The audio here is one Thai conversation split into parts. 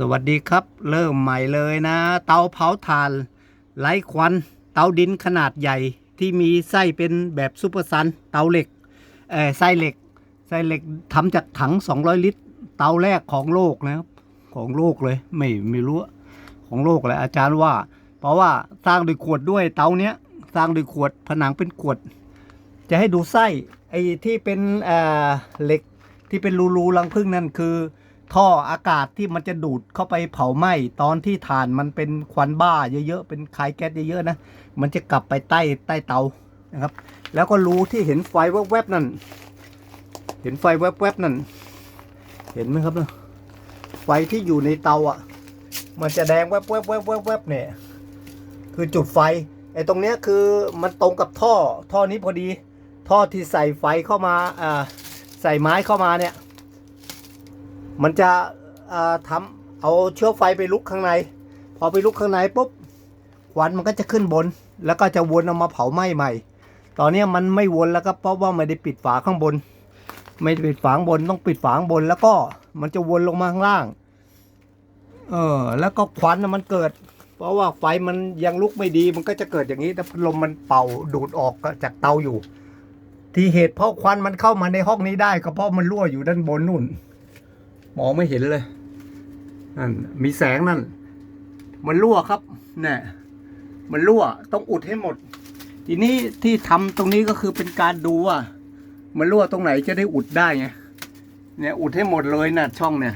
สวัสดีครับ เริ่มใหม่เลยนะ เตาเผาถ่านไร้ควัน เตาดินขนาดใหญ่ที่มีไส้เป็นแบบซูเปอร์ซันเตาเหล็กเออไส้เหล็กไส้เหล็กทำจากถัง 200 ลิตร เตาแรกของโลกนะครับของโลกเลยไม่ไม่รู้ของโลกเลยอาจารย์ว่า เพราะว่าสร้างด้วยขวดด้วยเตาเนี้ยสร้างด้วยขวดผนังเป็นขวด จะให้ดูไส้ไอ้ที่เป็นเอ่อเหล็กที่เป็นรูๆรังพึ่งนั่นคือ ท่ออากาศที่มันจะดูดเข้าไปเผาไหม้ตอนที่ถ่านมันเป็นควันบ้าเยอะๆเป็นคายแก๊สเยอะๆนะมันจะกลับไปใต้ใต้เตานะครับ แล้วก็รูที่เห็นไฟแวบๆนั่น เห็นไฟแวบๆนั่น เห็นไหมครับเนี่ยไฟที่อยู่ในเตาอะ มันจะแดงแวบๆๆๆๆเนี่ย คือจุดไฟไอ้ตรงเนี้ยคือมันตรงกับท่อท่อนี้พอดี ท่อที่ใส่ไฟเข้ามาอ่าใส่ไม้เข้ามาเนี่ย มันจะอ่าทำเอาเชื้อไฟไปลุกข้างใน พอไปลุกข้างในปุ๊บควันมันก็จะขึ้นบน แล้วก็จะวนเอามาเผาไหม้ใหม่ ตอนนี้มันไม่วนแล้วครับเพราะว่าไม่ได้ปิดฝาข้างบน ไม่ปิดฝางบนต้องปิดฝางบน แล้วก็มันจะวนลงมาข้างล่าง เออ แล้วก็ควันมันเกิด เพราะว่าไฟมันยังลุกไม่ดี มันก็จะเกิดอย่างนี้แต่พัดลมมันเป่าดูดออกจากเตาอยู่ ที่เหตุเพราะควันมันเข้ามาในห้องนี้ได้ก็เพราะมันรั่วอยู่ด้านบนนู่น มองไม่เห็นเลยนั่นมีแสงนั่น มันรั่วครับเนี่ยมันรั่วต้องอุดให้หมด ทีนี้ที่ทำตรงนี้ก็คือเป็นการดูว่า มันรั่วตรงไหนจะได้อุดได้ไงเนี่ยอุดให้หมดเลยนะช่องเนี่ย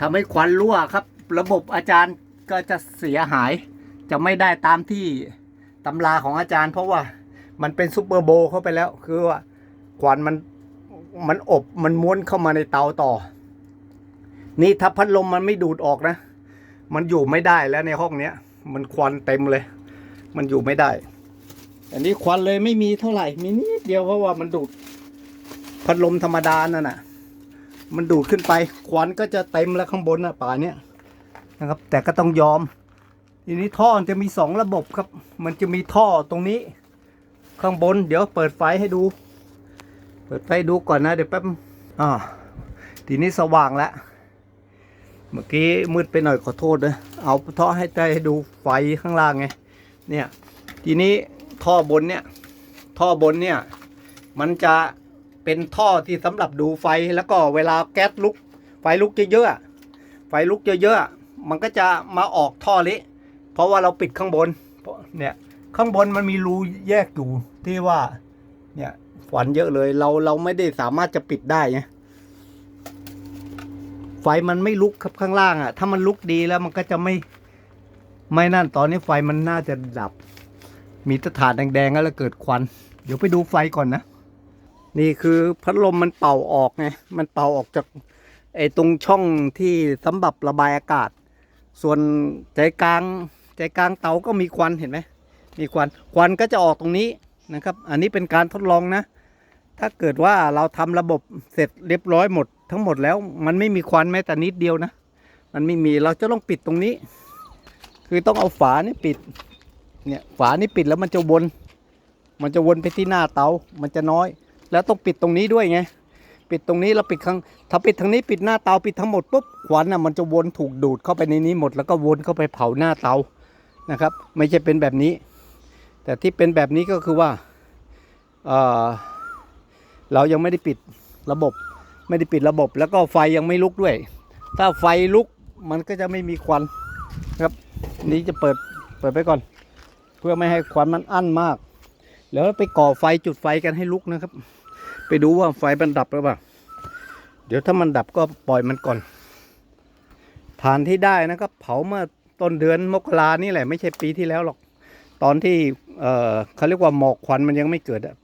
ทำให้ควันรั่วครับ ระบบอาจารย์ก็จะเสียหาย จะไม่ได้ตามที่ตำราของอาจารย์ เพราะว่ามันเป็นซูเปอร์โบเข้าไปแล้ว คือว่าควันมันมันอบมันม้วนเข้ามาในเตาต่อ นี่ถ้าพัดลมมันไม่ดูดออกนะ มันอยู่ไม่ได้แล้วในห้องเนี้ย มันควันเต็มเลย มันอยู่ไม่ได้ อันนี้ควันเลยไม่มีเท่าไหร่ มีนิดเดียวเพราะว่ามันดูด พัดลมธรรมดานั่นน่ะ มันดูดขึ้นไป ควันก็จะเต็มแล้วข้างบนน่ะป่าเนี้ยนะครับ แต่ก็ต้องยอม ทีนี้ท่อจะมีสองระบบครับ มันจะมีท่อตรงนี้ ข้างบน เดี๋ยวเปิดไฟให้ดู เปิดไฟดูก่อนนะเดี๋ยวแป๊บ อ่า ทีนี้สว่างแล้ว เมื่อกี้มืดไปหน่อยขอโทษนะเอาท่อให้ใจให้ดูไฟข้างล่างไง เนี่ย ทีนี้ท่อบนเนี่ย ท่อบนเนี่ย มันจะเป็นท่อที่สำหรับดูไฟแล้วก็เวลาแก๊สลุก ไฟลุกเยอะๆไฟลุกเยอะๆมันก็จะมาออกท่อนี้เพราะว่าเราปิดข้างบนเพราะเนี่ยข้างบนมันมีรูแยกอยู่ที่ว่า เนี่ยควันเยอะเลยเราเราไม่ได้สามารถจะปิดได้ไง ไฟมันไม่ลุกครับข้างล่างอะ่ะ ถ้ามันลุกดีแล้วมันก็จะไม่ไม่นั่นตอนนี้ไฟมันน่าจะดับ มีตะถานแดงๆแล้วเกิดควัน เดี๋ยวไปดูไฟก่อนนะ นี่คือพัดลมมันเป่าออกไงมันเป่าออกจากไอ้ตรงช่องที่สำหรับระบายอากาศ ส่วนใจกลางใจกลางเตาก็มีควันเห็นไหมมีควันควันก็จะออกตรงนี้นะครับ อันนี้เป็นการทดลองนะ ถ้าเกิดว่าเราทำระบบเสร็จเรียบร้อยหมด ทั้งหมดแล้วมันไม่มีควันแม้แต่นิดเดียวนะ มันไม่มีเราจะต้องปิดตรงนี้ คือต้องเอาฝานี่ปิด เนี่ยฝานี่ปิดแล้วมันจะวน มันจะวนไปที่หน้าเตา มันจะน้อย แล้วต้องปิดตรงนี้ด้วยไง ปิดตรงนี้แล้วปิดข้างถ้าปิดทางนี้ปิดหน้าเตาปิดทั้งหมดปุ๊บควันอะมันจะวนถูกดูดเข้าไปในนี้หมด แล้วก็วนเข้าไปเผาหน้าเตานะครับ ไม่ใช่เป็นแบบนี้ แต่ที่เป็นแบบนี้ก็คือว่าเออเรายังไม่ได้ปิดระบบ ไม่ได้ปิดระบบแล้วก็ไฟยังไม่ลุกด้วย ถ้าไฟลุกมันก็จะไม่มีควันครับ นี้จะเปิดเปิดไปก่อน เพื่อไม่ให้ควันมันอั้นมาก แล้วไปก่อไฟจุดไฟกันให้ลุกนะครับ ไปดูว่าไฟมันดับหรือเปล่าเดี๋ยวถ้ามันดับก็ปล่อยมันก่อน ฐานที่ได้นะครับเผาเมื่อต้นเดือนมกรานี่แหละไม่ใช่ปีที่แล้วหรอก ตอนที่เออเขาเรียกว่าหมอกควันมันยังไม่เกิดอะ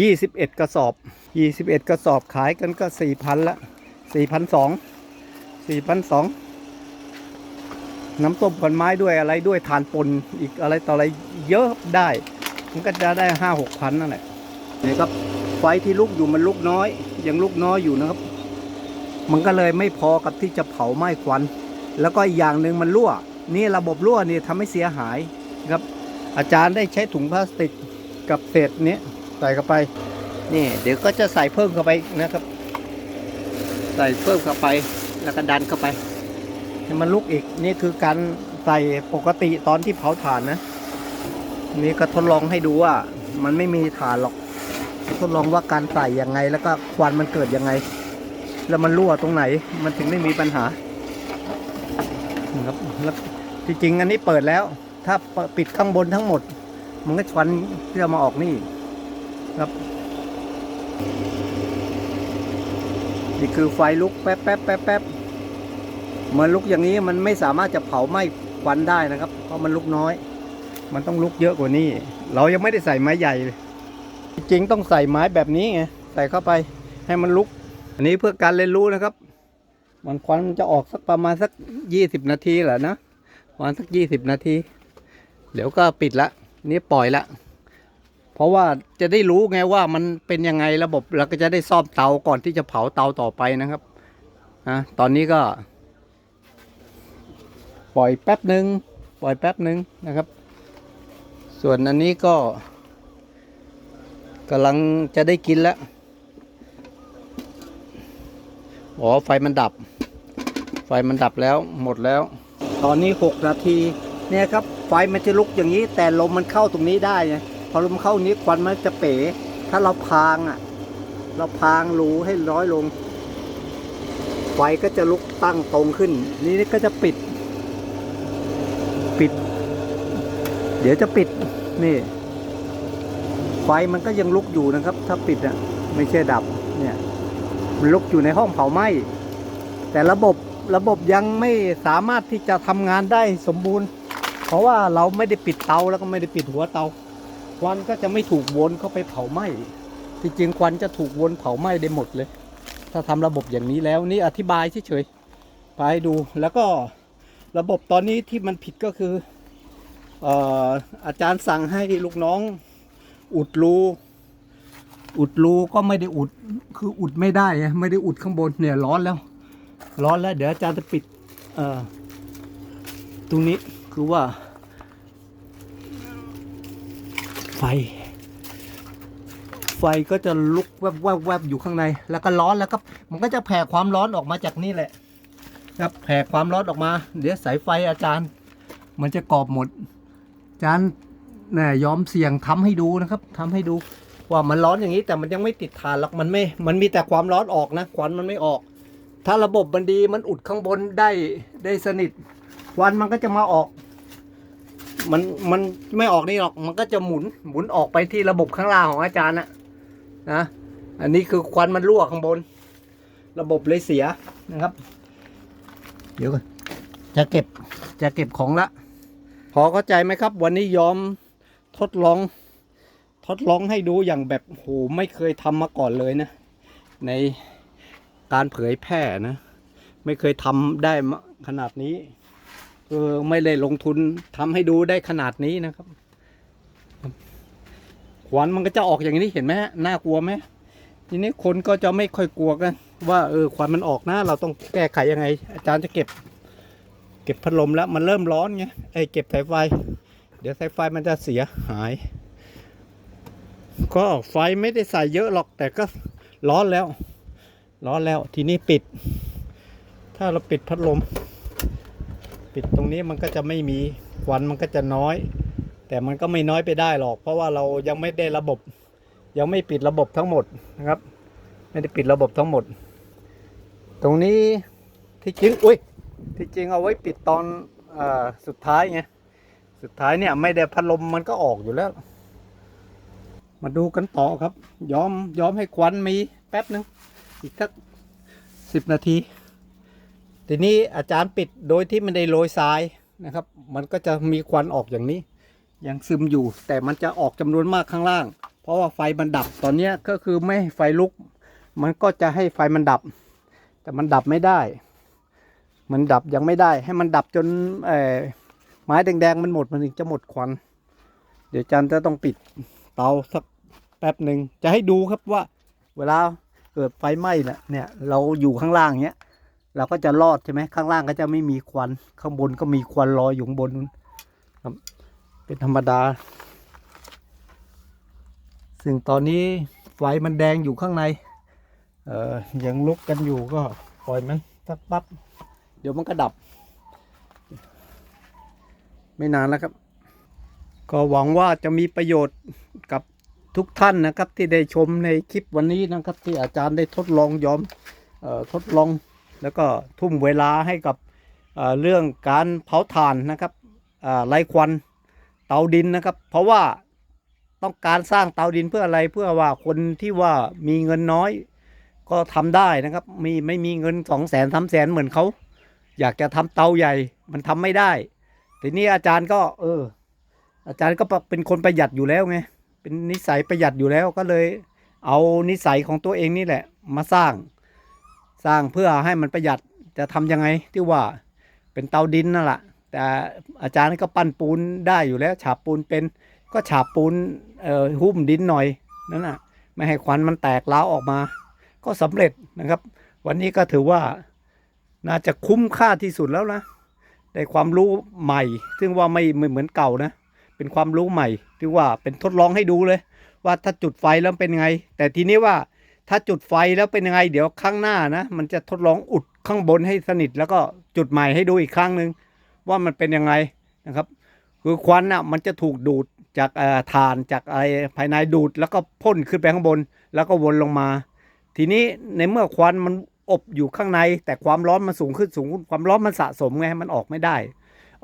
ยี่สิบเอ็ดกระสอบยี่สิบเอ็ดกระสอบขายกันก็สี่พันละสี่พันสองสี่พันสองน้ำส้มผลไม้ด้วยอะไรด้วยทานปนอีกอะไรต่ออะไรเยอะได้ มันก็จะได้ห้าหกพันนั่นแหละนี่ครับ ไฟที่ลุกอยู่มันลุกน้อย ยังลุกน้อยอยู่นะครับ มันก็เลยไม่พอกับที่จะเผาไหม้ควัน แล้วก็อีกอย่างหนึ่งมันรั่ว นี่ระบบรั่วนี่ทำให้เสียหายครับ อาจารย์ได้ใช้ถุงพลาสติกกับเศษเนี้ย ใส่เข้าไป นี่ เดี๋ยวก็จะใส่เพิ่มเข้าไปนะครับ ใส่เพิ่มเข้าไป แล้วก็ดันเข้าไป ให้มันลุกอีก นี่คือการใส่ปกติตอนที่เผาถ่านนะ นี่ก็ทดลองให้ดูว่า มันไม่มีถ่านหรอก ทดลองว่าการใส่ยังไง แล้วก็ควันมันเกิดยังไง แล้วมันรั่วตรงไหน มันถึงไม่มีปัญหานะครับแล้วจริงอันนี้เปิดแล้ว ถ้าปิดข้างบนทั้งหมด มันก็ควันที่จะมาออกนี่ ครับ นี่คือไฟลุกแป๊บแป๊บแป๊บแป๊บเมื่อลุกอย่างนี้มันไม่สามารถจะเผาไหม้ควันได้นะครับ เพราะมันลุกน้อย มันต้องลุกเยอะกว่านี้ เรายังไม่ได้ใส่ไม้ใหญ่เลย จริงต้องใส่ไม้แบบนี้ไงใส่เข้าไปให้มันลุก อันนี้เพื่อการเรียนรู้นะครับ มันควันมันจะออกสักประมาณสักยี่สิบนาทีแหละนะประมาณสักยี่สิบนาที เดี๋ยวก็ปิดละ นี่ปล่อยละ เพราะว่าจะได้รู้ไงว่ามันเป็นยังไงระบบเราก็จะได้ซ่อมเตาก่อนที่จะเผาเตาต่อไปนะครับนะตอนนี้ก็ ปล่อยแป๊บหนึ่งปล่อยแป๊บหนึ่งนะครับ ส่วนอันนี้ก็กำลังจะได้กินแล้วอ๋อไฟมันดับ ไฟมันดับแล้วหมดแล้ว ตอนนี้หกนาที เนี่ยครับ ไฟมันจะลุกอย่างนี้ แต่ลมมันเข้าตรงนี้ได้ไง พอลมเข้านี้ควันมันจะเป๋ ถ้าเราพางอะ เราพางรูให้ร้อยลง ไฟก็จะลุกตั้งตรงขึ้น นี่ก็จะปิด ปิด เดี๋ยวจะปิด นี่ ไฟมันก็ยังลุกอยู่นะครับ ถ้าปิดอะ ไม่ใช่ดับ เนี่ย มันลุกอยู่ในห้องเผาไหม้ แต่ระบบระบบยังไม่สามารถที่จะทำงานได้สมบูรณ์ เพราะว่าเราไม่ได้ปิดเตาแล้วก็ไม่ได้ปิดหัวเตา ควันก็จะไม่ถูกวนเข้าไปเผาไหม้ที่จริงควันจะถูกวนเผาไหม้ได้หมดเลย ถ้าทำระบบอย่างนี้แล้วนี่อธิบายเฉยๆไปดูแล้วก็ระบบตอนนี้ที่มันผิดก็คือออาจารย์สั่งให้ลูกน้อง อุดรูอุดรูก็ไม่ได้อุดคืออุดไม่ได้ไม่ได้อุดข้างบนเนี่ยร้อนแล้ว ร้อนแล้วเดี๋ยวอาจารย์จะปิดตรงนี้คือว่า ไฟ ไฟก็จะลุกแวบแวบแวบอยู่ข้างใน แล้วก็ร้อนแล้วก็มันก็จะแผ่ความร้อนออกมาจากนี่แหละ ครับแผ่ความร้อนออกมา เดี๋ยวสายไฟอาจารย์ มันจะกรอบหมดอาจารย์น่ยยอมเสี่ยงทำให้ดูนะครับทำให้ดูว่ามันร้อนอย่างนี้แต่มันยังไม่ติดฐานหรอกมันไม่ มันมีแต่ความร้อนออกนะควันมันไม่ออก ถ้าระบบมันดีมันอุดข้างบนได้ได้สนิทควันมันก็จะมาออก มันมันไม่ออกนี่หรอก มันก็จะหมุนหมุนออกไปที่ระบบข้างล่างของอาจารย์นะนะ อันนี้คือควันมันรั่วข้างบน ระบบเลยเสียนะครับ เดี๋ยวก่อนจะเก็บจะเก็บของละ พอเข้าใจไหมครับ วันนี้ยอมทดลอง ทดลองให้ดูอย่างแบบโหไม่เคยทำมาก่อนเลยนะ ในการเผยแพร่นะ ไม่เคยทำได้ขนาดนี้ เออไม่ได้ลงทุนทำให้ดูได้ขนาดนี้นะครับควันมันก็จะออกอย่างนี้เห็นไหมฮะน่ากลัวไหมทีนี้คนก็จะไม่ค่อยกลัวกัน ว่าเออควันมันออกนะเราต้องแก้ไขยังไง อาจารย์จะเก็บ เก็บพัดลมแล้วมันเริ่มร้อนไงไอ้เก็บสายไฟ เดี๋ยวสายไฟมันจะเสียหาย ก็ไฟไม่ได้ใส่เยอะหรอกแต่ก็ร้อนแล้ว ร้อนแล้วทีนี้ปิด ถ้าเราปิดพัดลม ปิดตรงนี้มันก็จะไม่มีควันมันก็จะน้อย แต่มันก็ไม่น้อยไปได้หรอก เพราะว่าเรายังไม่ได้ระบบ ยังไม่ปิดระบบทั้งหมดนะครับ ไม่ได้ปิดระบบทั้งหมด ตรงนี้ที่จริงอุ้ยที่จริงเอาไว้ปิดตอนอสุดท้ายไงสุดท้ายเนี่ยไม่ได้พัดลมมันก็ออกอยู่แล้ว มาดูกันต่อครับ ยอมยอมให้ควันมีแป๊บหนึ่งอีกสักสิบนาที ทีนี้อาจารย์ปิดโดยที่ไม่ได้โรยทรายนะครับ มันก็จะมีควันออกอย่างนี้ ยังซึมอยู่ แต่มันจะออกจำนวนมากข้างล่าง เพราะว่าไฟมันดับตอนเนี้ก็คือไม่ให้ไฟลุก มันก็จะให้ไฟมันดับ แต่มันดับไม่ได้ มันดับยังไม่ได้ ให้มันดับจนไม้แดงๆมันหมดมันถึงจะหมดควัน เดี๋ยวอาจารย์จะต้องปิดเตาสักแป๊บหนึ่งจะให้ดูครับว่า เวลาเกิดไฟไหม้เนี่ยเราอยู่ข้างล่างเนี้ย เราก็จะรอดใช่ไหมข้างล่างก็จะไม่มีควัน ข้างบนก็มีควันลอยอยู่บนนู้นครับ เป็นธรรมดา ซึ่งตอนนี้ไฟมันแดงอยู่ข้างใน เออยังลุกกันอยู่ก็ปล่อยมันสักปั๊บเดี๋ยวมันก็ดับ ไม่นานแล้วครับ ก็หวังว่าจะมีประโยชน์กับทุกท่านนะครับที่ได้ชมในคลิปวันนี้นะครับ ที่อาจารย์ได้ทดลองยอมเออทดลอง แล้วก็ทุ่มเวลาให้กับเรื่องการเผาถ่านนะครับไรควันเตาดินนะครับ เพราะว่าต้องการสร้างเตาดินเพื่ออะไรเพื่อว่าคนที่ว่ามีเงินน้อย ก็ทำได้นะครับมีไม่มีเงินสองแสนสามแสนเหมือนเขาอยากจะทำเตาใหญ่มันทำไม่ได้ ทีนี้อาจารย์ก็ เออ อาจารย์ก็เป็นคนประหยัดอยู่แล้วไงเป็นนิสัยประหยัดอยู่แล้วก็เลย เอานิสัยของตัวเองนี่แหละ มาสร้าง สร้างเพื่อให้มันประหยัดจะทำยังไงที่ว่าเป็นเตาดินนั่นแหละแต่อาจารย์ก็ปั้นปูนได้อยู่แล้ว ฉาบปูนเป็นก็ฉาบปูนเอ่อหุ้มดินหน่อยนั่นน่ะไม่ให้ควันมันแตกเล้าออกมา ก็สำเร็จนะครับ วันนี้ก็ถือว่าน่าจะคุ้มค่าที่สุดแล้วนะได้ความรู้ใหม่ ซึ่งว่าไม่เหมือนเก่านะ เป็นความรู้ใหม่ที่ว่าเป็นทดลองให้ดูเลย ว่าถ้าจุดไฟแล้วเป็นไง แต่ทีนี้ว่า ถ้าจุดไฟแล้วเป็นยังไง เดี๋ยวข้างหน้านะ มันจะทดลองอุดข้างบนให้สนิท แล้วก็จุดใหม่ให้ดูอีกครั้งหนึ่งว่ามันเป็นยังไงนะครับ คือควันอะมันจะถูกดูดจากเอ่อถ่านจากอะไรภายในดูด แล้วก็พ่นขึ้นไปข้างบน แล้วก็วนลงมา ทีนี้ในเมื่อควันมันอบอยู่ข้างใน แต่ความร้อนมันสูงขึ้นสูงขึ้นความร้อนมันสะสมไงมันออกไม่ได้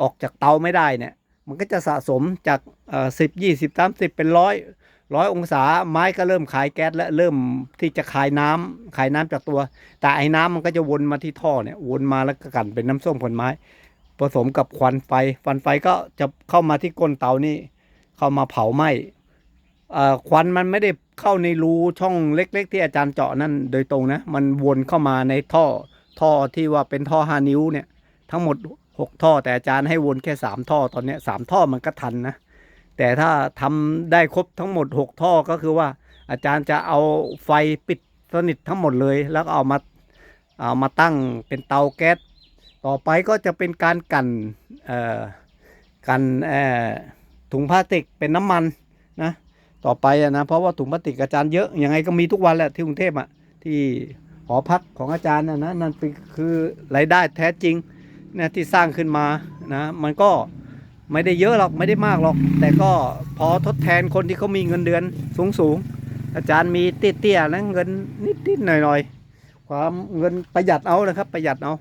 ออกจากเตาไม่ได้เนี่ย มันก็จะสะสมจากสิบยี่สิบสามสิบเป็นร้อย ร้อยองศาไม้ก็เริ่มขายแก๊สและเริ่มที่จะขายน้ำขายน้ำจากตัว แต่ไอ้น้ำมันก็จะวนมาที่ท่อเนี่ยวนมาแล้วก็กันเป็นน้ำส้มผลไม้ ผสมกับควันไฟควันไฟก็จะเข้ามาที่ก้นเตานี่เข้ามาเผาไหม้อ่อควันมันไม่ได้เข้าในรูช่องเล็ก ๆ ที่อาจารย์เจาะนั่นโดยตรงนะ มันวนเข้ามาในท่อท่อที่ว่าเป็นท่อห้านิ้วเนี่ย ทั้งหมดหกท่อแต่อาจารย์ให้วนแค่สามท่อตอนนี้สามท่อมันก็ทันนะ แต่ถ้าทำได้ครบทั้งหมดหกท่อก็คือว่าอาจารย์จะเอาไฟปิดสนิททั้งหมดเลย แล้วก็เอามาเอามาตั้งเป็นเตาแก๊สต่อไปก็จะเป็นการกันเอ่อกันถุงพลาสติกเป็นน้ำมันนะต่อไปนะเพราะว่าถุงพลาสติกอาจารย์เยอะยังไงก็มีทุกวันแหละที่กรุงเทพอะที่หอพักของอาจารย์นะนะนั่นเป็นคือรายได้แท้จริงนะที่สร้างขึ้นมานะมันก็ ไม่ได้เยอะหรอกไม่ได้มากหรอก แต่ก็พอทดแทนคนที่เขามีเงินเดือนสูงสูงๆอาจารย์มีเตี้ยๆนะเงินนิดๆหน่อยๆความเงินประหยัดเอานะครับ ประหยัดเอา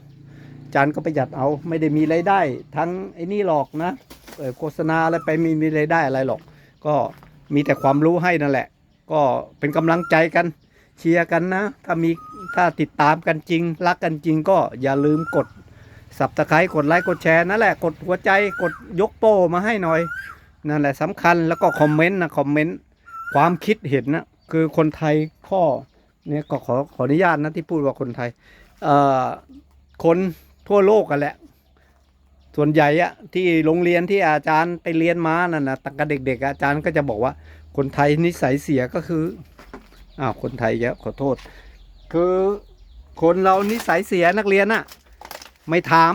อาจารย์ก็ประหยัดเอาไม่ได้มีรายได้ ทั้งไอ้นี่หรอกนะโฆษณาอะไรไปมีมีรายได้อะไรหรอก ก็มีแต่ความรู้ให้นั่นแหละ ก็เป็นกำลังใจกันเชียร์กันนะ ถ้ามีถ้าติดตามกันจริง รักกันจริงก็อย่าลืมกด สับตะไคร้กดไลค์กดแชร์นั่นแหละกดหัวใจกดยกโป้มาให้หน่อย นั่นแหละสำคัญแล้วก็คอมเมนต์นะคอมเมนต์ความคิดเห็นนะคือคนไทยข้อเนี่ยก็ขอขออนุญาตนะที่พูดว่าคนไทยเอ่อคนทั่วโลกกันแหละ ส่วนใหญ่อะที่โรงเรียนที่อาจารย์ไปเรียนมานั่นนะตั้งแต่เด็ก ๆ อาจารย์ก็จะบอกว่าคนไทยนิสัยเสียก็คืออ้าวคนไทยเยอะขอโทษ คือคนเรานิสัยเสียนักเรียนอะ ไม่ถาม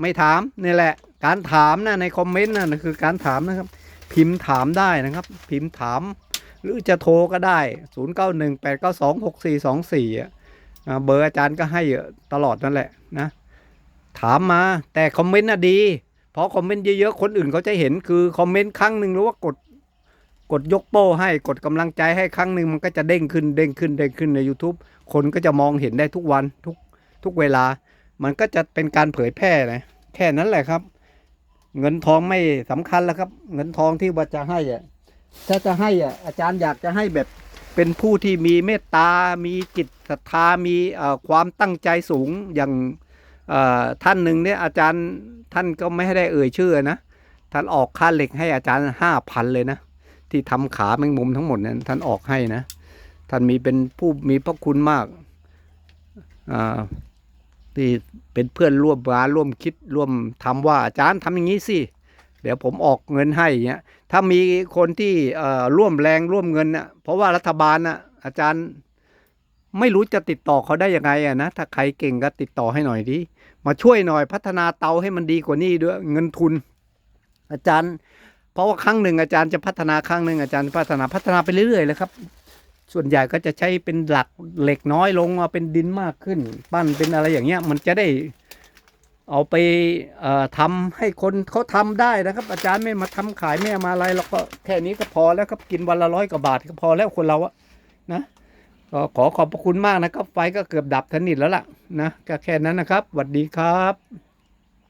ไม่ถามนี่แหละ การถามนะในคอมเมนต์นะคือการถามนะครับ พิมพ์ถามได้นะครับ พิมพ์ถาม หรือจะโทรก็ได้ 0 9 1 8 9 2 6 4 2 4อะอ่เบอร์อาจารย์ก็ให้ตลอดนั่นแหละนะถามมาแต่คอมเมนต์น่ะดีเพราะคอมเมนต์เยอะๆ คนอื่นเขาจะเห็นคือคอมเมนต์ครั้งหนึ่งหรือว่ากดกดยกโป้ให้กดกำลังใจให้ครั้งหนึ่งมันก็จะเด้งขึ้นเด้งขึ้นเด้งขึ้นใน YouTube คนก็จะมองเห็นได้ทุกวันทุกทุกเวลา มันก็จะเป็นการเผยแพร่นะแค่นั้นแหละครับ เงินทองไม่สำคัญแล้วครับ เงินทองที่ว่าจะให้อะถ้าจะให้อะอาจารย์อยากจะให้แบบเป็นผู้ที่มีเมตตา มีจิตศรัทธา มีความตั้งใจสูงอย่างท่านหนึ่งเนี่ยอาจารย์ท่านก็ไม่ได้เอ่ยชื่อนะ ท่านออกค่าเหล็กให้อาจารย์ห้าพันเลยนะ ที่ทำขาแมงมุมทั้งหมดนั้นท่านออกให้นะ ท่านมีเป็นผู้มีพระคุณมากอ่า ที่เป็นเพื่อนร่วมงานร่วมคิดร่วมทำว่าอาจารย์ทำอย่างนี้สิเดี๋ยวผมออกเงินให้เงี้ยถ้ามีคนที่ร่วมแรงร่วมเงินน่ะเพราะว่ารัฐบาลน่ะอาจารย์ไม่รู้จะติดต่อเขาได้ยังไงอะนะถ้าใครเก่งก็ติดต่อให้หน่อยดิมาช่วยหน่อยพัฒนาเตาให้มันดีกว่านี้ด้วยเงินทุน อาจารย์ เพราะว่าครั้งหนึ่งอาจารย์จะพัฒนาครั้งหนึ่งอาจารย์พัฒนาพัฒนาไปเรื่อยๆเลยครับ ส่วนใหญ่ก็จะใช้เป็นหลักเหล็กน้อยลงมาเป็นดินมากขึ้น ปั้นเป็นอะไรอย่างเงี้ยมันจะได้เอาไปเอ่อทำให้คนเขาทำได้นะครับ อาจารย์ไม่มาทำขายไม่มาอะไรเราก็แค่นี้ก็พอแล้วครับกินวันละร้อยกว่าบาทก็พอแล้วคนเราอะนะก็ขอขอบพระคุณมากนะครับ ไฟก็เกือบดับสนิทแล้วล่ะนะก็แค่นั้นนะครับสวัสดีครับ